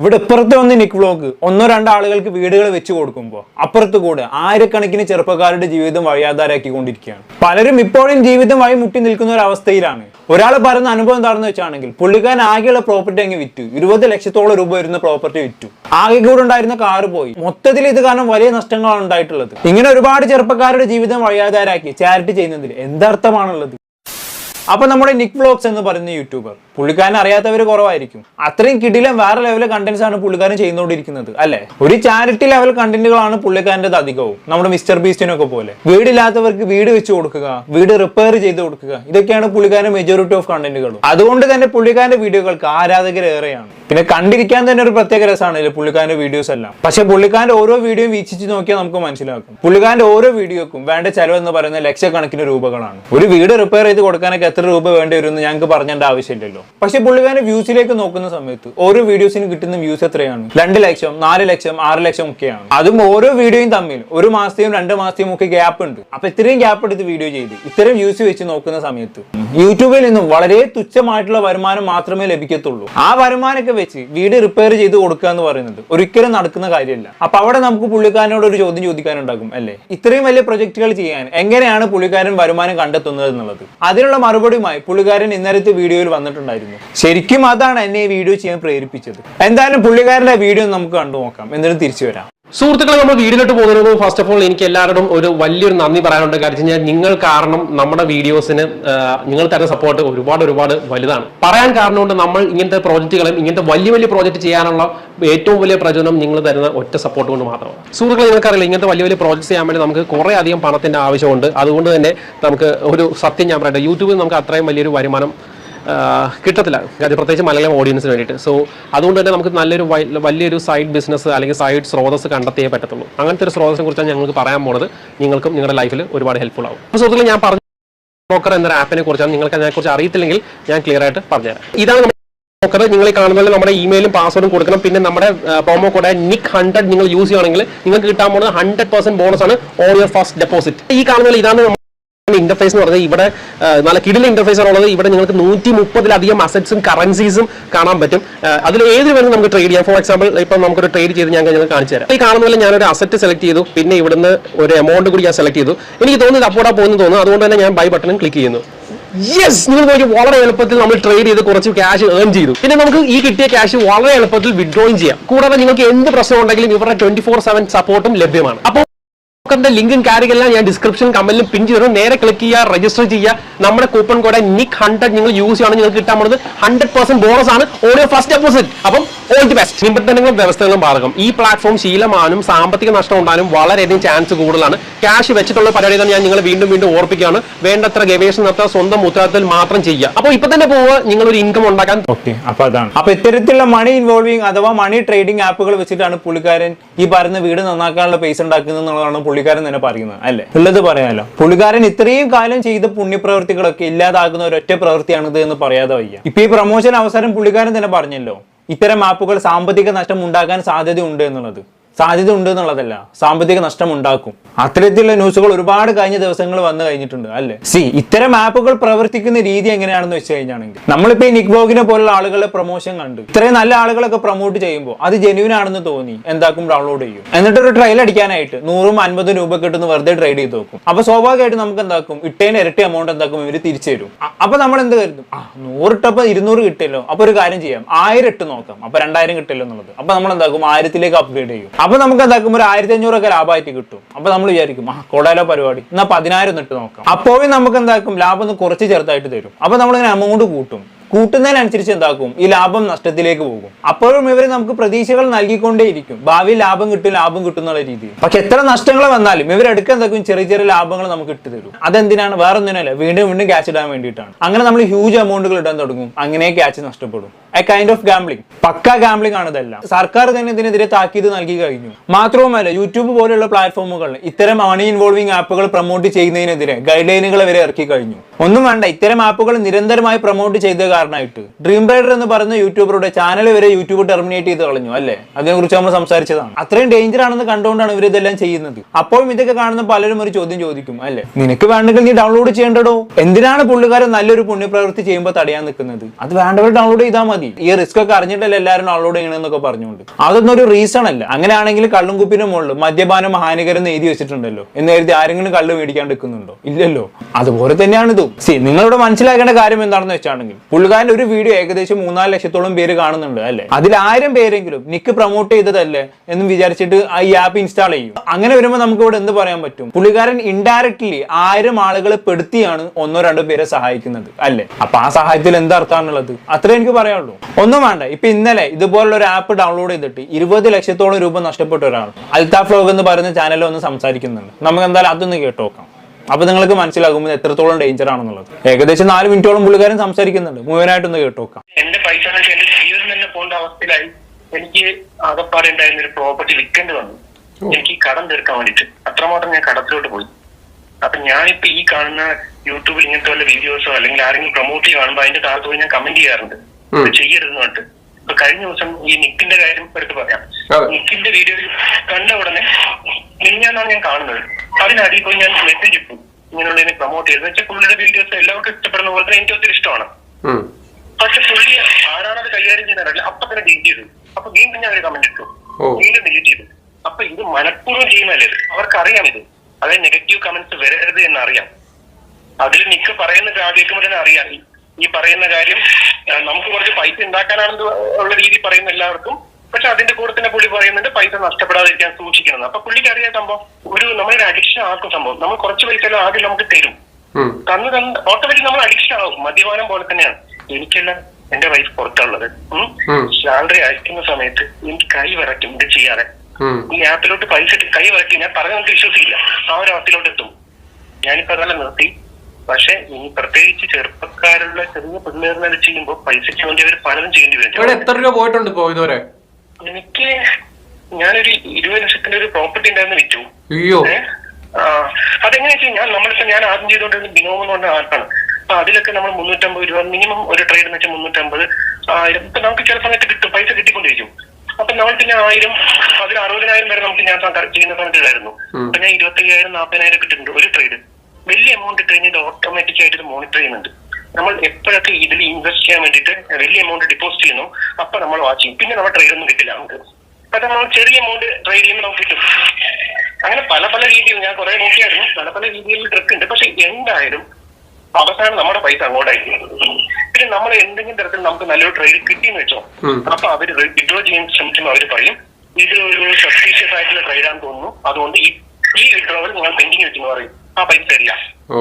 ഇവിടെ ഇപ്പുറത്ത് വന്ന് നിക് വ്ലോഗ് ഒന്നോ രണ്ടോ ആളുകൾക്ക് വീടുകൾ വെച്ച് കൊടുക്കുമ്പോൾ അപ്പുറത്ത് കൂടെ ആയിരക്കണക്കിന് ചെറുപ്പക്കാരുടെ ജീവിതം വഴിയാധാരാക്കിക്കൊണ്ടിരിക്കുകയാണ് പലരും ഇപ്പോഴും ജീവിതം വഴി മുട്ടി നിൽക്കുന്ന ഒരു അവസ്ഥയിലാണ്. ഒരാൾ പറയുന്ന അനുഭവം എന്താണെന്ന് വെച്ചാണെങ്കിൽ പുള്ളിക്കാരൻ ആകെയുള്ള പ്രോപ്പർട്ടി അങ്ങ് വിറ്റു. ഇരുപത് ലക്ഷത്തോളം രൂപ വരുന്ന പ്രോപ്പർട്ടി വിറ്റു. ആകെ കൂടെ ഉണ്ടായിരുന്ന കാറ് പോയി. മൊത്തത്തിൽ ഇത് കാരണം വലിയ നഷ്ടങ്ങളാണ് ഉണ്ടായിട്ടുള്ളത്. ഇങ്ങനെ ഒരുപാട് ചെറുപ്പക്കാരുടെ ജീവിതം വഴിയാധാരാക്കി ചാരിറ്റി ചെയ്യുന്നതിൽ എന്തർത്ഥമാണുള്ളത്? അപ്പൊ നമ്മുടെ നിക് വ്ലോഗ്സ് എന്ന് പറയുന്ന യൂട്യൂബർ പുള്ളിക്കാരൻ അറിയാത്തവർ കുറവായിരിക്കും. അത്രയും കിടിലം വേറെ ലെവൽ കണ്ടന്റ്സ് ആണ് പുള്ളിക്കാരൻ ചെയ്തുകൊണ്ടിരിക്കുന്നത് അല്ലെ? ഒരു ചാരിറ്റി ലെവൽ കണ്ടന്റുകളാണ് പുള്ളിക്കാരന്റെ അധികവും. നമ്മുടെ മിസ്റ്റർ ബീസ്റ്റിനൊക്കെ പോലെ. വീടില്ലാത്തവർക്ക് വീട് വെച്ച് കൊടുക്കുക വീട് റിപ്പയർ ചെയ്ത് കൊടുക്കുക ഇതൊക്കെയാണ് പുള്ളിക്കാരൻ മെജോറിറ്റി ഓഫ് കണ്ടന്റുകളും അതുകൊണ്ട് തന്നെ പുള്ളിക്കാരന്റെ വീഡിയോകൾക്ക് ആരാധകർ ഏറെയാണ്. പിന്നെ കണ്ടിരിക്കാൻ തന്നെ ഒരു പ്രത്യേക രസമാണ് പുള്ളിക്കാരന്റെ വീഡിയോസ് എല്ലാം. പക്ഷെ പുള്ളിക്കാരന്റെ ഓരോ വീഡിയോയും വീക്ഷിച്ച് നോക്കിയാൽ നമുക്ക് മനസ്സിലാക്കും. പുള്ളിക്കാരന്റെ ഓരോ വീഡിയോക്കും വേണ്ട ചെലവ് എന്ന് പറയുന്ന ലക്ഷക്കണക്കിന് രൂപകളാണ്. ഒരു വീട് റിപ്പയർ ചെയ്ത് കൊടുക്കാനൊക്കെ എത്ര രൂപ വേണ്ടി വരുമെന്ന് ഞങ്ങൾക്ക് പറഞ്ഞേണ്ട ആവശ്യമില്ലല്ലോ. പക്ഷെ പുള്ളിക്കാരന്റെ വ്യൂസിലേക്ക് നോക്കുന്ന സമയത്ത് ഓരോ വീഡിയോസിന് കിട്ടുന്ന വ്യൂസ് എത്രയാണ്? രണ്ട് ലക്ഷം നാല് ലക്ഷം ആറ് ലക്ഷം ഒക്കെയാണ്. അതും ഓരോ വീഡിയോയും തമ്മിൽ ഒരു മാസത്തെയും രണ്ട് മാസത്തെയും ഒക്കെ ഗ്യാപ്പ് ഉണ്ട്. അപ്പൊ ഇത്രയും ഗ്യാപ്പ് എടുത്ത് വീഡിയോ ചെയ്ത് ഇത്തരം വ്യൂസ് വെച്ച് നോക്കുന്ന സമയത്ത് യൂട്യൂബിൽ നിന്നും വളരെ തുച്ഛമായിട്ടുള്ള വരുമാനം മാത്രമേ ലഭിക്കത്തുള്ളൂ. ആ വരുമാനമൊക്കെ വെച്ച് വീട് റിപ്പയർ ചെയ്ത് കൊടുക്കുക എന്ന് പറയുന്നത് ഒരിക്കലും നടക്കുന്ന കാര്യമല്ല. അപ്പൊ അവിടെ നമുക്ക് പുള്ളിക്കാരനോട് ഒരു ചോദ്യം ചോദിക്കാനുണ്ടാകും അല്ലേ? ഇത്രയും വലിയ പ്രൊജക്ടുകൾ ചെയ്യാൻ എങ്ങനെയാണ് പുള്ളിക്കാരൻ വരുമാനം കണ്ടെത്തുന്നത് എന്നുള്ളത്? അതിനുള്ള മറുപടിയുമായി പുള്ളിക്കാരൻ ഇന്നലത്തെ വീഡിയോയിൽ വന്നിട്ടുണ്ടായിരുന്നു. ശരിക്കും അതാണ് എന്നെ ഈ വീഡിയോ ചെയ്യാൻ പ്രേരിപ്പിച്ചത്. എന്തായാലും പുള്ളിക്കാരന്റെ വീഡിയോ നമുക്ക് കണ്ടു നോക്കാം. എന്നിട്ട് തിരിച്ചു വരാം. സുഹൃത്തുക്കളെ നമ്മൾ വീഡിയോയിലോട്ട് പോകുന്നതിന് മുമ്പ് ഫസ്റ്റ് ഓഫ് ഓൾ എനിക്ക് എല്ലാവരോടും ഒരു വലിയൊരു നന്ദി പറയാനുണ്ട്. കാര്യം കഴിഞ്ഞാൽ നിങ്ങൾ കാരണം നമ്മുടെ വീഡിയോസിന് നിങ്ങൾ തരുന്ന സപ്പോർട്ട് ഒരുപാട് ഒരുപാട് വലുതാണ്. പറയാൻ കാരണം കൊണ്ട് നമ്മൾ ഇങ്ങനത്തെ പ്രോജക്റ്റുകളും ഇങ്ങനത്തെ വലിയ വലിയ പ്രോജക്റ്റ് ചെയ്യാനുള്ള ഏറ്റവും വലിയ പ്രചോദനം നിങ്ങൾ തരുന്ന ഒറ്റ സപ്പോർട്ട് കൊണ്ട് മാത്രമാണ്. സുഹൃത്തുക്കളെ നിങ്ങൾക്കറിയില്ല ഇങ്ങനത്തെ വലിയ വലിയ പ്രോജക്റ്റ് ചെയ്യാൻ വേണ്ടി നമുക്ക് കുറേ അധികം പണത്തിന്റെ ആവശ്യമുണ്ട്. അതുകൊണ്ട് തന്നെ നമുക്ക് ഒരു സത്യം ഞാൻ പറയട്ടെ. യൂട്യൂബിൽ നമുക്ക് അത്രയും വലിയൊരു വരുമാനം കിട്ടത്തില്ല. കാര്യം പ്രത്യേകിച്ച് മലയാളം ഓഡിയൻസിന് വേണ്ടിയിട്ട്. സോ അതുകൊണ്ട് തന്നെ നമുക്ക് നല്ലൊരു വലിയൊരു സൈഡ് ബിസിനസ് അല്ലെങ്കിൽ സൈഡ് സ്രോതസ് കണ്ടെത്തിയേ പറ്റത്തുള്ളൂ. അങ്ങനത്തെ ഒരു സ്രോതസിനെ കുറിച്ചാണ് ഞങ്ങൾക്ക് പറയാൻ പോണത്. നിങ്ങൾക്കും നിങ്ങളുടെ ലൈഫിൽ ഒരുപാട് ഹെൽപ്ഫുൾ ആവും. അപ്പോൾ സുഹൃത്തുക്കളെ ഞാൻ പറഞ്ഞു ബ്രോക്കർ എന്നൊരു ആപ്പിനെ കുറിച്ചാണ് നിങ്ങൾക്ക് അതിനെക്കുറിച്ച് അറിയത്തില്ലെങ്കിൽ ഞാൻ ക്ലിയർ ആയിട്ട് പറഞ്ഞുതരാം. ഇതാണ് ബ്രോക്കർ നിങ്ങൾ കാണുന്നത് നമ്മുടെ ഇമെയിലും പാസ്വേഡും കൊടുക്കണം. പിന്നെ നമ്മുടെ പ്രോമോ കോഡ് നിക് ഹൺഡ്രഡ് നിങ്ങൾ യൂസ് ചെയ്യുകയാണെങ്കിൽ നിങ്ങൾക്ക് കിട്ടാൻ പോകുന്നത് ഹൺഡ്രഡ് പെർസെന്റ് ബോണസ് ആണ് ഓൺ യുവർ ഫസ്റ്റ് ഡെപ്പോസിറ്റ് ഈ കാണുന്നത് ഇതാണ് ഇന്റർഫേസ് എന്ന് പറഞ്ഞാൽ ഇവിടെ നല്ല കിടിൽ ഇന്റർഫേസ് ആണുള്ളത് ഇവിടെ നിങ്ങൾക്ക് നൂറ്റി മുപ്പതിലധികം അസറ്റ്സും കറൻസീസും കാണാൻ പറ്റും. അതിൽ ഏത് വേണം നമുക്ക് ട്രേഡ് ചെയ്യാം. ഫോർ എക്സാമ്പിൾ ഇപ്പം നമുക്കൊരു ട്രേഡ് ചെയ്ത് ഞാൻ കഴിഞ്ഞാൽ കാണിച്ചു തരാം. ഈ കാണുന്ന പോലെ ഞാനൊരു അസറ്റ് സെലക്ട് ചെയ്തു. പിന്നെ ഇവിടുന്ന് ഒരു എമൗണ്ട് കൂടി ഞാൻ സെലക്ട് ചെയ്തു. എനിക്ക് തോന്നുന്നത് അപ്പോടാ പോകുന്നു തോന്നുന്നു. അതുകൊണ്ട് തന്നെ ഞാൻ ബൈ ബട്ടണും ക്ലിക്ക് ചെയ്യുന്നു. യെസ് നിങ്ങൾ നോക്കി വളരെ എളുപ്പത്തിൽ നമ്മൾ ട്രേഡ് ചെയ്ത് കുറച്ച് ക്യാഷ് ഏൺ ചെയ്തു. പിന്നെ നമുക്ക് ഈ കിട്ടിയ ക്യാഷ് വളരെ എളുപ്പത്തിൽ വിഡ്രോയും ചെയ്യാം. കൂടാതെ നിങ്ങൾക്ക് എന്ത് പ്രശ്നം ഉണ്ടെങ്കിലും ഇവരുടെ ട്വന്റി ഫോർ സെവൻ സപ്പോർട്ടും ലഭ്യമാണ്. അപ്പോൾ ബ്രോക്കറിന്റെ ലിങ്കും കാര്യങ്ങളെല്ലാം ഞാൻ ഡിസ്ക്രിപ്ഷൻ കമന്റിലും പിൻ ചെയ്തു നേരെ ക്ലിക്ക് ചെയ്യുക രജിസ്റ്റർ ചെയ്യുക. നമ്മുടെ കൂപ്പൺ കോഡ് നിക് ഹൺഡ്രഡ് നിങ്ങൾ യൂസ് ചെയ്യുകയാണെങ്കിൽ നിങ്ങൾക്ക് കിട്ടാൻ പോകുന്നത് ഹൺഡ്രഡ് പെർസെന്റ് ബോണസ് ആണ്. ഓരോ ഫസ്റ്റ് ഡെപ്പോസിറ്റ് അപ്പം ഓൾ ദി ബെസ്റ്റ് നിബന്ധനകളും വ്യവസ്ഥകളും ബാധകം. ഈ പ്ലാറ്റ്ഫോം ശീലമാനും സാമ്പത്തിക നഷ്ടം ഉണ്ടാകാനും വളരെയധികം ചാൻസ് കൂടുതലാണ്. ക്യാഷ് വെച്ചിട്ടുള്ള പരിപാടി തന്നെ ഞാൻ നിങ്ങൾ വീണ്ടും വീണ്ടും ഓർപ്പിക്കുകയാണ്. വേണ്ടത്ര ഗവേഷണം നടത്താൻ സ്വന്തം ഉത്തരവാദിത്തത്തിൽ മാത്രം ചെയ്യുക. അപ്പോൾ ഇപ്പൊ തന്നെ പോവുക നിങ്ങൾ ഒരു ഇൻകം ഉണ്ടാക്കാൻ. ഓക്കെ അപ്പൊ അതാണ്. അപ്പൊ ഇത്തരത്തിലുള്ള മണി ഇൻവോൾവിംഗ് അഥവാ മണി ട്രേഡിംഗ് ആപ്പുകൾ വെച്ചിട്ടാണ് പുള്ളിക്കാരൻ ഈ പറയുന്ന വീട് നന്നാക്കാനുള്ള പൈസ ഉണ്ടാക്കുന്നത് എന്നുള്ളതാണ് പുള്ളിക്കാരൻ തന്നെ പറയുന്നത് അല്ലേ? ഉള്ളത് പറയാലോ. പുള്ളിക്കാരൻ ഇത്രയും കാലം ചെയ്ത പുണ്യപ്രവൃത്തികളൊക്കെ ഇല്ലാതാക്കുന്ന ഒരൊറ്റ പ്രവൃത്തിയാണിത് എന്ന് പറയാതെ വയ്യ. ഇപ്പൊ ഈ പ്രൊമോഷൻ അവസരം പുള്ളിക്കാരൻ തന്നെ പറഞ്ഞല്ലോ ഇത്തരം ആപ്പുകൾ സാമ്പത്തിക നഷ്ടം ഉണ്ടാക്കാൻ സാധ്യതയുണ്ട് എന്നുള്ളത്. സാധ്യത ഉണ്ട് എന്നുള്ളതല്ല. സാമ്പത്തിക നഷ്ടം ഉണ്ടാക്കും അത്തരത്തിലുള്ള ന്യൂസുകൾ ഒരുപാട് കഴിഞ്ഞ ദിവസങ്ങൾ വന്നു കഴിഞ്ഞിട്ടുണ്ട് അല്ലേ? സി ഇത്തരം ആപ്പുകൾ പ്രവർത്തിക്കുന്ന രീതി എങ്ങനെയാണെന്ന് വെച്ച് കഴിഞ്ഞാണെങ്കിൽ നമ്മളിപ്പോ ഈ നിക്ബോഗിനെ പോലുള്ള ആളുകളെ പ്രൊമോഷൻ കണ്ടു ഇത്രയും നല്ല ആളുകളൊക്കെ പ്രൊമോട്ട് ചെയ്യുമ്പോൾ അത് ജെന്യൂൻ ആണെന്ന് തോന്നി എന്താക്കും ഡൗൺലോഡ് ചെയ്യും? എന്നിട്ട് ഒരു ട്രയൽ അടിക്കാനായിട്ട് നൂറും അൻപതും രൂപ കിട്ടുന്ന വെറുതെ ട്രേഡ് ചെയ്ത് നോക്കും അപ്പൊ സ്വാഭാവികമായിട്ട് നമുക്ക് എന്താക്കും ഇട്ടേന് ഇരട്ടി എമൗണ്ട് എന്താക്കും ഇവർ തിരിച്ചു തരും. അപ്പൊ നമ്മൾ എന്ത് കരുതും? ആ നൂറിട്ടപ്പോ ഇരുന്നൂറ് കിട്ടിയല്ലോ അപ്പൊ ഒരു കാര്യം ചെയ്യാം. ആയിരം ഇട്ട് നോക്കാം അപ്പൊ രണ്ടായിരം കിട്ടില്ലോ എന്നുള്ളത്. അപ്പൊ നമ്മൾ എന്താക്കും ആയിരത്തിലേക്ക് അപ്ഗ്രേഡ് ചെയ്യും. അപ്പൊ നമുക്ക് എന്താക്കുമ്പോൾ ഒരു ആയിരത്തി അഞ്ഞൂറൊക്കെ ലാഭമായിട്ട് കിട്ടും. അപ്പൊ നമ്മൾ വിചാരിക്കും ആ കൊടാലോ പരിപാടി. എന്നാ പതിനായിരം ഇട്ട് നോക്കാം. അപ്പോഴും നമുക്ക് എന്താക്കും? ലാഭം ഒന്ന് കുറച്ച് ചെറുതായിട്ട് തരും. അപ്പൊ നമ്മളിങ്ങനെ എമൗണ്ട് കൂട്ടും. കൂട്ടുന്നതിനനുസരിച്ച് എന്താക്കും? ഈ ലാഭം നഷ്ടത്തിലേക്ക് പോകും. അപ്പോഴും ഇവർ നമുക്ക് പ്രതീക്ഷകൾ നൽകിക്കൊണ്ടേയിരിക്കും. ഭാവിയിൽ ലാഭം കിട്ടും ലാഭം കിട്ടും എന്നുള്ള രീതിയിൽ. പക്ഷെ എത്ര നഷ്ടങ്ങൾ വന്നാലും ഇവരെടുക്കാൻ എന്താക്കും? ചെറിയ ചെറിയ ലാഭങ്ങൾ നമുക്ക് ഇട്ട് തരും. അതെന്തിനാണ്? വേറെ ഒന്നിനല്ല വീണ്ടും വീണ്ടും ക്യാച്ച് ഇടാൻ വേണ്ടിയിട്ടാണ്. അങ്ങനെ നമ്മൾ ഹ്യൂജ് എമൗണ്ടുകൾ ഇടാൻ തുടങ്ങും. അങ്ങനെ ക്യാച്ച് നഷ്ടപ്പെടും. എ കൈൻഡ് ഓഫ് ഗാംബ്ലിംഗ് പക്ക ഗാംബ്ലിംഗ് ആണ് ഇതെല്ലാം. സർക്കാർ തന്നെ ഇതിനെതിരെ താക്കീത് നൽകി കഴിഞ്ഞു. മാത്രവുമല്ല യൂട്യൂബ് പോലെയുള്ള പ്ലാറ്റ്ഫോമുകൾ ഇത്തരം മണി ഇൻവോൾവിംഗ് ആപ്പുകൾ പ്രൊമോട്ട് ചെയ്യുന്നതിനെതിരെ ഗൈഡ് ലൈനുകൾ വരെ ഇറക്കി കഴിഞ്ഞു. ഒന്നും വേണ്ട ഇത്തരം ആപ്പുകൾ നിരന്തരമായി പ്രൊമോട്ട് ചെയ്ത കാരണമായിട്ട്. ഡ്രീം റൈഡർ എന്ന് പറയുന്ന യൂട്യൂബറുടെ ചാനൽ വരെ യൂട്യൂബ് ടെർമിനേറ്റ് ചെയ്ത് കളഞ്ഞു അല്ലേ? അതിനെക്കുറിച്ച് നമ്മൾ സംസാരിച്ചതാണ്. അത്രയും ഡേഞ്ചർ ആണെന്ന് കണ്ടുകൊണ്ടാണ് ഇവർ ഇതെല്ലാം ചെയ്യുന്നത്. അപ്പോഴും ഇതൊക്കെ കാണുന്ന പലരും ഒരു ചോദ്യം ചോദിക്കും അല്ലേ? നിനക്ക് വേണ്ടെങ്കിൽ നീ ഡൗൺലോഡ് ചെയ്യേണ്ടടോ? എന്തിനാണ് പുള്ളിക്കാരൻ നല്ലൊരു പുണ്യപ്രവൃത്തി ചെയ്യുമ്പോൾ തടയാൻ നിൽക്കുന്നത്? അത് വേണ്ടവർ ഡൗൺലോഡ് ചെയ്താൽ മതി. തുടങ്ങി ഈ റിസ്ക് ഒക്കെ അറിഞ്ഞിട്ടല്ലേ എല്ലാവരും ആളോട് ചെയ്യണമെന്നൊക്കെ പറഞ്ഞുകൊണ്ട്. അതൊന്നും ഒരു റീസൺ അല്ല. അങ്ങനെയാണെങ്കിൽ കള്ളും കുപ്പിനും മുകളിൽ മദ്യപാനം ഹാനികരം എഴുതി വെച്ചിട്ടുണ്ടല്ലോ. എന്ന് കരുതി ആരെങ്കിലും കള്ള് മേടിക്കാൻ നിൽക്കുന്നുണ്ടോ? ഇല്ലല്ലോ. അതുപോലെ തന്നെയാണ് ഇതും. സി നിങ്ങളിവിടെ മനസ്സിലാക്കേണ്ട കാര്യം എന്താണെന്ന് വെച്ചാണെങ്കിൽ പുള്ളിക്കാരൻ ഒരു വീഡിയോ ഏകദേശം മൂന്നാൽ ലക്ഷത്തോളം പേര് കാണുന്നുണ്ട് അല്ലേ? അതിൽ ആയിരം പേരെങ്കിലും നിക്ക് പ്രൊമോട്ട് ചെയ്തതല്ലേ എന്നും വിചാരിച്ചിട്ട് ഈ ആപ്പ് ഇൻസ്റ്റാൾ ചെയ്യും. അങ്ങനെ വരുമ്പോൾ നമുക്ക് ഇവിടെ എന്ത് പറയാൻ പറ്റും? പുള്ളിക്കാരൻ ഇൻഡയറക്ട്ലി ആയിരം ആളുകളെ പെടുത്തിയാണ് ഒന്നോ രണ്ടോ പേരെ സഹായിക്കുന്നത് അല്ലേ? അപ്പൊ ആ സഹായത്തിൽ എന്താ അർത്ഥമാണുള്ളത് അത്രേ എനിക്ക് പറയാനുള്ളൂ. ഒന്നും വേണ്ട. ഇപ്പൊ ഇന്നലെ ഇതുപോലുള്ള ഒരു ആപ്പ് ഡൗൺലോഡ് ചെയ്തിട്ട് ഇരുപത് ലക്ഷത്തോളം രൂപ നഷ്ടപ്പെട്ട ഒരാൾ അൽതാഫ് ലോഗ് എന്ന് പറയുന്ന ചാനലിൽ ഒന്ന് സംസാരിക്കുന്നുണ്ട്. നമുക്ക് എന്തായാലും അതൊന്ന് കേട്ട് നോക്കാം. അപ്പൊ നിങ്ങൾക്ക് മനസ്സിലാകുമ്പോൾ എത്രത്തോളം ഡേഞ്ചർ ആണെന്നുള്ളത്. ഏകദേശം നാല് മിനിറ്റോളം പുള്ളിക്കാരൻ സംസാരിക്കുന്നുണ്ട്. മുഴുവനായിട്ടൊന്ന് കേട്ട് നോക്കാം. എന്റെ പൈസ എന്റെ ജീവിതം തന്നെ പോകേണ്ട അവസ്ഥയിലായി. എനിക്ക് ആകപ്പാടെ ഉണ്ടായിരുന്ന ഒരു പ്രോപ്പർട്ടി വിൽക്കേണ്ടി വന്നു. എനിക്ക് കടം തീർക്കാൻ വേണ്ടിട്ട് അത്രമാത്രം ഞാൻ കടത്തിലോട്ട് പോയി. അപ്പൊ ഞാനിപ്പോ ഈ കാണുന്ന യൂട്യൂബിൽ ഇങ്ങനത്തെ വല്ല വീഡിയോസോ അല്ലെങ്കിൽ ആരെങ്കിലും പ്രൊമോട്ട് ചെയ്യുകയാണോ അതിന്റെ താഴത്ത് പോയി ഞാൻ കമന്റ് ചെയ്യാറുണ്ട്. ചെയ്യരുതെന്ന് പറഞ്ഞിട്ട് ഇപ്പൊ കഴിഞ്ഞ ദിവസം ഈ നിക്കിന്റെ കാര്യം എടുത്ത് പറയാം. അതെ. നിക്കിന്റെ വീഡിയോ കണ്ട ഉടനെ മിനിഞ്ഞാന്നാണ് ഞാൻ കാണുന്നത്. അതിനടിയിൽ പോയി ഞാൻ മെസ്സേജ് ഇട്ടു. ഇങ്ങനെയുള്ളതിനെ പ്രൊമോട്ട് ചെയ്തെന്ന് വെച്ചാൽ പുള്ളിയുടെ വീഡിയോസ് എല്ലാവർക്കും ഇഷ്ടപ്പെടുന്ന പോലെ തന്നെ എനിക്ക് ഒത്തിരി ഇഷ്ടമാണ്. പക്ഷെ പുള്ളി ആരാണത് കൈകാര്യം ചെയ്യുന്നതല്ല അപ്പൊ തന്നെ ഡിലീറ്റ് ചെയ്തു. അപ്പൊ വീണ്ടും ഞാൻ ഒരു കമന്റ് ഇട്ടു. വീണ്ടും ഡിലീറ്റ് ചെയ്തു. അപ്പൊ ഇത് മനഃപൂർവം ചെയ്യുന്നതല്ലേ അവർക്കറിയാം അവർക്ക് അറിയാം ഇത്. അതായത് നെഗറ്റീവ് കമന്റ്സ് വരരുത് എന്നറിയാം. അതിൽ നിക്ക് പറയുന്ന കേൾക്കുമ്പോൾ തന്നെ അറിയാം. ഈ- പറയുന്ന കാര്യം നമുക്ക് കുറച്ച് പൈസ ഉണ്ടാക്കാനാണെന്ന് ഉള്ള രീതി പറയുന്ന എല്ലാവർക്കും. പക്ഷെ അതിന്റെ കൂടെ തന്നെ പുള്ളി പറയുന്നുണ്ട് പൈസ നഷ്ടപ്പെടാതിരിക്കാൻ സൂക്ഷിക്കണം. അപ്പൊ പുള്ളിക്ക് അറിയാം സംഭവം ഒരു നമ്മളൊരു അഡിക്ഷൻ ആക്കും സംഭവം. നമ്മൾ കുറച്ച് പൈസ എല്ലാം ആദ്യം നമുക്ക് തരും. തന്നു തന്ന് ഓട്ടോമാറ്റിക് നമ്മൾ അഡിക്ഷൻ ആവും. മദ്യപാനം പോലെ തന്നെയാണ്. എനിക്കല്ല എന്റെ വൈഫ് പുറത്തുള്ളത് ശാലറി സാലറി അയക്കുന്ന സമയത്ത് എനിക്ക് കൈ വിറയ്ക്കും ഇത് ചെയ്യാതെ. ഈ ആപ്പിലോട്ട് പൈസ ഇട്ട് കൈ വിറയ്ക്കും. ഞാൻ പറഞ്ഞ നമുക്ക് വിശ്വസിക്കില്ല. ആ ഒരു അവസ്ഥയിലോട്ട് എത്തും. ഞാനിപ്പോ അതെല്ലാം നിർത്തി. പക്ഷെ ഇനി പ്രത്യേകിച്ച് ചെറുപ്പക്കാരുള്ള ചെറിയ പിള്ളേറിനെ ചെയ്യുമ്പോൾ പൈസയ്ക്ക് വേണ്ടി അവർ പലതും ചെയ്യേണ്ടി വരും. ഇവിടെ എത്ര രൂപ പോയിട്ടുണ്ട് ഇപ്പോ ഇതുവരെ? എനിക്ക് ഞാനൊരു ഇരുപത് ലക്ഷത്തിന്റെ ഒരു പ്രോപ്പർട്ടി ഉണ്ടായിരുന്നു വിറ്റു. അയ്യോ. ഏ? ആ, അതെങ്ങനെയാ വെച്ചാൽ ഞാൻ നമ്മളിപ്പോ ഞാൻ ആദ്യം ചെയ്തുകൊണ്ടിരുന്ന ബിനോം എന്ന് പറഞ്ഞ ആർട്ടാണ് അപ്പൊ അതിലൊക്കെ നമ്മൾ മുന്നൂറ്റമ്പത് രൂപ മിനിമം ഒരു ട്രേഡ് എന്ന് വെച്ചാൽ മുന്നൂറ്റമ്പത് ആയിരം. ഇപ്പൊ നമുക്ക് ചില സമയത്ത് കിട്ടും പൈസ കിട്ടിക്കൊണ്ടിരിക്കും. അപ്പൊ നമ്മൾ പിന്നെ ആയിരം അതിൽ അറുപതിനായിരം വരെ നമുക്ക് ഞാൻ സ- ചെയ്യുന്ന സമയത്തിലായിരുന്നു അപ്പൊ ഞാൻ ഇരുപത്തി അയ്യായിരം നാൽപ്പതിനായിരം കിട്ടുന്നുണ്ട് ഒരു ട്രേഡ് വലിയ എമൗണ്ട് കഴിഞ്ഞിട്ട് ഓട്ടോമാറ്റിക് ആയിട്ട് ഇത് മോണിറ്റർ ചെയ്യുന്നുണ്ട്. നമ്മൾ എപ്പോഴൊക്കെ ഇതിൽ ഇൻവെസ്റ്റ് ചെയ്യാൻ വേണ്ടിയിട്ട് വലിയ എമൗണ്ട് ഡിപ്പോസിറ്റ് ചെയ്യുന്നു അപ്പൊ നമ്മൾ വാച്ച് ചെയ്യും. പിന്നെ നമ്മൾ ട്രേഡ് ഒന്നും കിട്ടില്ല നമുക്ക്. അപ്പൊ നമ്മൾ ചെറിയ എമൗണ്ട് ട്രേഡ് ചെയ്യുമ്പോൾ നമുക്ക് കിട്ടും. അങ്ങനെ പല പല രീതിയിൽ ഞാൻ കുറെ നോക്കിയായിരുന്നു. പല പല രീതിയിൽ ട്രിക്ക് ഉണ്ട്. പക്ഷെ എന്തായാലും അവസാനം നമ്മുടെ പൈസ അങ്ങോട്ടായിരിക്കും. പിന്നെ നമ്മൾ എന്തെങ്കിലും തരത്തിൽ നമുക്ക് നല്ലൊരു ട്രേഡ് കിട്ടിയെന്ന് വെച്ചോ അപ്പൊ അവർ വിഡ്രോ ചെയ്യാൻ ശ്രമിക്കുമ്പോൾ അവർ പറയും ഇത് ഒരു സസ്പീഷ്യസ് ആയിട്ടുള്ള ട്രേഡാന്ന് തോന്നുന്നു. അതുകൊണ്ട് ഈ ഈ വിഡ്രോവൽ നിങ്ങൾ പെൻഡിങ് വെച്ചെന്ന് പറയും. ആ പൈസ തരില്ല ഓ.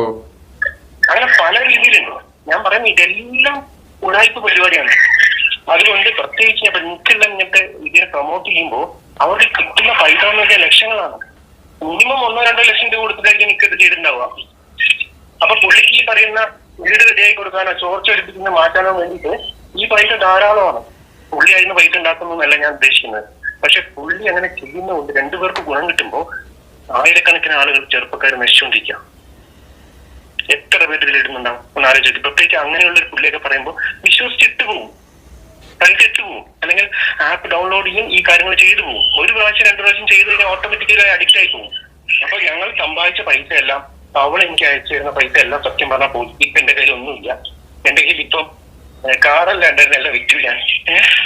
അങ്ങനെ പല രീതിയിലുണ്ട്. ഞാൻ പറയുന്നത് ഇതെല്ലാം ഉടായ്പ പരിപാടിയാണ്. അതുകൊണ്ട് പ്രത്യേകിച്ച് നിക്കെല്ലാം ഇങ്ങനത്തെ ഇതിനെ പ്രൊമോട്ട് ചെയ്യുമ്പോൾ അവർക്ക് കിട്ടുന്ന പൈസ എന്ന് വെച്ചാൽ ലക്ഷങ്ങളാണ്. മിനിമം ഒന്നോ രണ്ടോ ലക്ഷം രൂപ കൊടുത്തിട്ടായിരിക്കും നിക്കത് ചെയ്തിട്ടുണ്ടാവുക. അപ്പൊ പുള്ളിക്ക് ഈ പറയുന്ന വീട് റെഡിയായി കൊടുക്കാനോ ചോർച്ച എടുപ്പിക്കുന്ന മാറ്റാനോ വേണ്ടിയിട്ട് ഈ പൈസ ധാരാളമാണ്. പുള്ളി അതിന് പൈസ ഉണ്ടാക്കുന്നല്ല ഞാൻ ഉദ്ദേശിക്കുന്നത്. പക്ഷെ പുള്ളി അങ്ങനെ ചെയ്യുന്നതുകൊണ്ട് രണ്ടുപേർക്ക് ഗുണം കിട്ടുമ്പോൾ ആയിരക്കണക്കിന് ആളുകൾ ചെറുപ്പക്കാർ നശിച്ചുകൊണ്ടിരിക്കുക എത്ര പേര് ഇതിലിടുന്നുണ്ടാവും? ഒന്ന് ആലോചിച്ചു പ്രത്യേകിച്ച് അങ്ങനെയുള്ള ഒരു പുള്ളിയൊക്കെ പറയുമ്പോൾ വിശ്വസിച്ചിട്ട് പോകും പൈസ പോകും അല്ലെങ്കിൽ ആപ്പ് ഡൗൺലോഡ് ചെയ്യും ഈ കാര്യങ്ങൾ ചെയ്തു പോകും ഒരു പ്രാവശ്യം രണ്ടു പ്രാവശ്യം ചെയ്ത് കഴിഞ്ഞാൽ ഓട്ടോമാറ്റിക്കലി അഡിക്റ്റ് ആയി പോകും. അപ്പൊ ഞങ്ങൾ സമ്പാദിച്ച പൈസ എല്ലാം അവൾ എനിക്ക് അയച്ചു തരുന്ന പൈസ എല്ലാം സത്യം പറഞ്ഞാൽ പോയി. ഇപ്പൊ എന്റെ കയ്യിൽ ഒന്നുമില്ല എന്റെ കയ്യിൽ ഇപ്പം കാറല്ല വിറ്റു ഞാൻ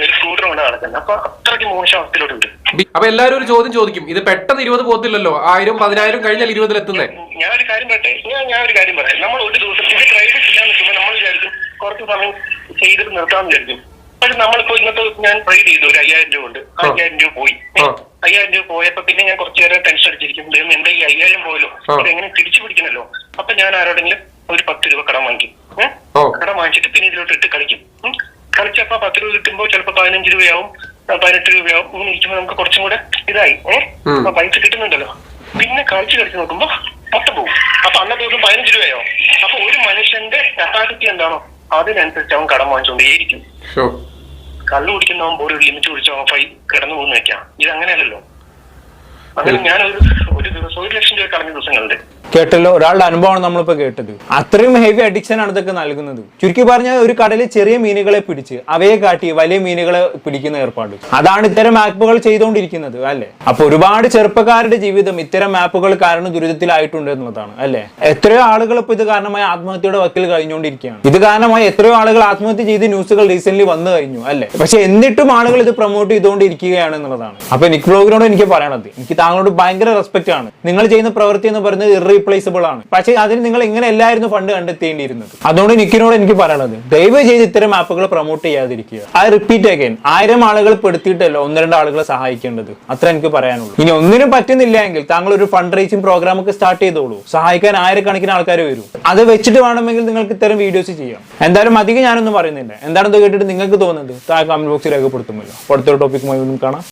ഒരു സ്കൂട്ടർ കൊണ്ട് നടക്കുന്നത് അപ്പൊ അത്രയ്ക്ക് മോശം അവസ്ഥയിലോട്ടുണ്ട് അപ്പൊ എല്ലാരും ഒരു ചോദ്യം ചോദിക്കും. ഇത് പെട്ടെന്ന് ഇരുപത് പോകത്തില്ലല്ലോ ആയിരം പതിനായിരം കഴിഞ്ഞാൽ ഇരുപതിലെത്തുന്നേ ഞാൻ ഒരു കാര്യം പറയട്ടെ? ഞാൻ ഞാൻ ഒരു കാര്യം പറയാം. നമ്മൾ ഒരു ദിവസം ഇത് ട്രൈഡ് ചെയ്യാൻ നിൽക്കുമ്പോൾ നമ്മൾ വിചാരിക്കും കുറച്ച് സമയം ചെയ്തിട്ട് നിർത്താമെന്ന് വിചാരിക്കും. പക്ഷെ നമ്മളിപ്പോ ഇന്നത്തെ ഞാൻ ട്രൈ ചെയ്തു. ഒരു അയ്യായിരം രൂപ ഉണ്ട്. അയ്യായിരം രൂപ പോയി. അയ്യായിരം രൂപ പോയപ്പോ പിന്നെ ഞാൻ കുറച്ചു നേരം ടെൻഷൻ അടിച്ചിരിക്കും. ദൈവം എന്റെ ഈ അയ്യായിരം പോയല്ലോ? ആ. എങ്ങനെ തിരിച്ചു പിടിക്കണല്ലോ? അപ്പൊ ഞാൻ ആരോടെങ്കിലും ഒരു പത്ത് രൂപ കടം വാങ്ങിക്കും. കടം വാങ്ങിച്ചിട്ട് പിന്നെ ഇതിലോട്ട് ഇട്ട് കളിക്കും. കളിച്ചപ്പോ പത്ത് രൂപ കിട്ടുമ്പോൾ ചിലപ്പോ പതിനഞ്ച് രൂപയാവും പതിനെട്ട് രൂപയാവും ഇങ്ങനെ ഇരിക്കുമ്പോൾ നമുക്ക് കുറച്ചും കൂടെ ഇതായി. ഏഹ്. അപ്പൊ പൈസ കിട്ടുന്നുണ്ടല്ലോ. പിന്നെ കളിച്ച് കളിച്ച് നോക്കുമ്പോ മൊത്തം പോകും അപ്പൊ അന്നത്തെ ദിവസം പതിനഞ്ച് രൂപയാവും അപ്പൊ ഒരു മനുഷ്യന്റെ കപ്പാസിറ്റി എന്താണോ അതിനനുസരിച്ച് അവൻ കടം വാങ്ങിച്ചുകൊണ്ടേയിരിക്കും കള്ളു കുടിക്കുന്നവൻ പോലും ഒരു ലിമിറ്റ് കുടിച്ച് ഓഫായി കിടന്നു പോകുന്ന വെക്കാം ഇത് അങ്ങനെയല്ലല്ലോ. ഞാൻ ഒരു ലക്ഷം രൂപ ദിവസങ്ങളുണ്ട് കേട്ടല്ലോ ഒരാളുടെ അനുഭവമാണ് നമ്മളിപ്പോ കേട്ടത്. അത്രയും ഹെവി അഡിക്ഷൻ ആണ് ഇതൊക്കെ നൽകുന്നത്. ചുരുക്കി പറഞ്ഞാൽ ഒരു കടലിൽ ചെറിയ മീനുകളെ പിടിച്ച് അവയെ കാട്ടി വലിയ മീനുകളെ പിടിക്കുന്ന ഏർപ്പാട്. അതാണ് ഇത്തരം മാപ്പുകൾ ചെയ്തുകൊണ്ടിരിക്കുന്നത് അല്ലെ? അപ്പൊ ഒരുപാട് ചെറുപ്പക്കാരുടെ ജീവിതം ഇത്തരം ആപ്പുകൾ കാരണം ദുരിതത്തിലായിട്ടുണ്ട് എന്നുള്ളതാണ് അല്ലെ? എത്രയോ ആളുകൾ ഇപ്പൊ ഇത് കാരണമായി ആത്മഹത്യയുടെ വക്കിൽ കഴിഞ്ഞുകൊണ്ടിരിക്കുകയാണ്. ഇത് കാരണമായി എത്രയോ ആളുകൾ ആത്മഹത്യ ചെയ്ത് ന്യൂസുകൾ റീസെന്റ് വന്നു കഴിഞ്ഞു അല്ലെ? പക്ഷെ എന്നിട്ടും ആളുകൾ ഇത് പ്രൊമോട്ട് ചെയ്തുകൊണ്ടിരിക്കുകയാണ് എന്നുള്ളതാണ്. അപ്പൊ നിക് ബ്ലോഗിനോട് എനിക്ക് പറയണത് എനിക്ക് താങ്കളോട് ഭയങ്കര റെസ്പെക്ട് ആണ്. നിങ്ങൾ ചെയ്യുന്ന പ്രവൃത്തി എന്ന് പറയുന്നത് ഇറീപ്ലേസബിൾ ആണ്. പക്ഷേ അതിന് നിങ്ങൾ ഇങ്ങനെ എല്ലായിരുന്നു ഫണ്ട് കണ്ടെത്തേണ്ടിയിരുന്നത്? അതുകൊണ്ട് നിക്കിനോട് എനിക്ക് പറയണത് ദയവ് ചെയ്ത് ഇത്തരം ആപ്പുകൾ പ്രൊമോട്ട് ചെയ്യാതിരിക്കുക. ഐ റിപ്പീറ്റ് അഗൈൻ ആയിരം ആളുകൾ പെടുത്തിയിട്ടല്ല ഒന്ന് രണ്ട് ആളുകളെ സഹായിക്കേണ്ടത്? അത്ര എനിക്ക് പറയാനുള്ളൂ. ഇനി ഒന്നിനും പറ്റുന്നില്ല എങ്കിൽ താങ്കൾ ഒരു ഫണ്ട് റേസിംഗ് പ്രോഗ്രാം ഒക്കെ സ്റ്റാർട്ട് ചെയ്തോളൂ. സഹായിക്കാൻ ആയിരക്കണക്കിന് ആൾക്കാർ വരും. അത് വെച്ചിട്ട് വേണമെങ്കിൽ നിങ്ങൾക്ക് ഇത്തരം വീഡിയോസ് ചെയ്യാം. എന്തായാലും അധികം ഞാനൊന്നും പറയുന്നില്ല. എന്താണെന്ന് കേട്ടിട്ട് നിങ്ങൾക്ക് തോന്നുന്നത് താഴെ കമന്റ് ബോക്സിൽ രേഖപ്പെടുത്തുമല്ലോ. അടുത്തൊരു ടോപ്പിക്കുമായി കാണാം.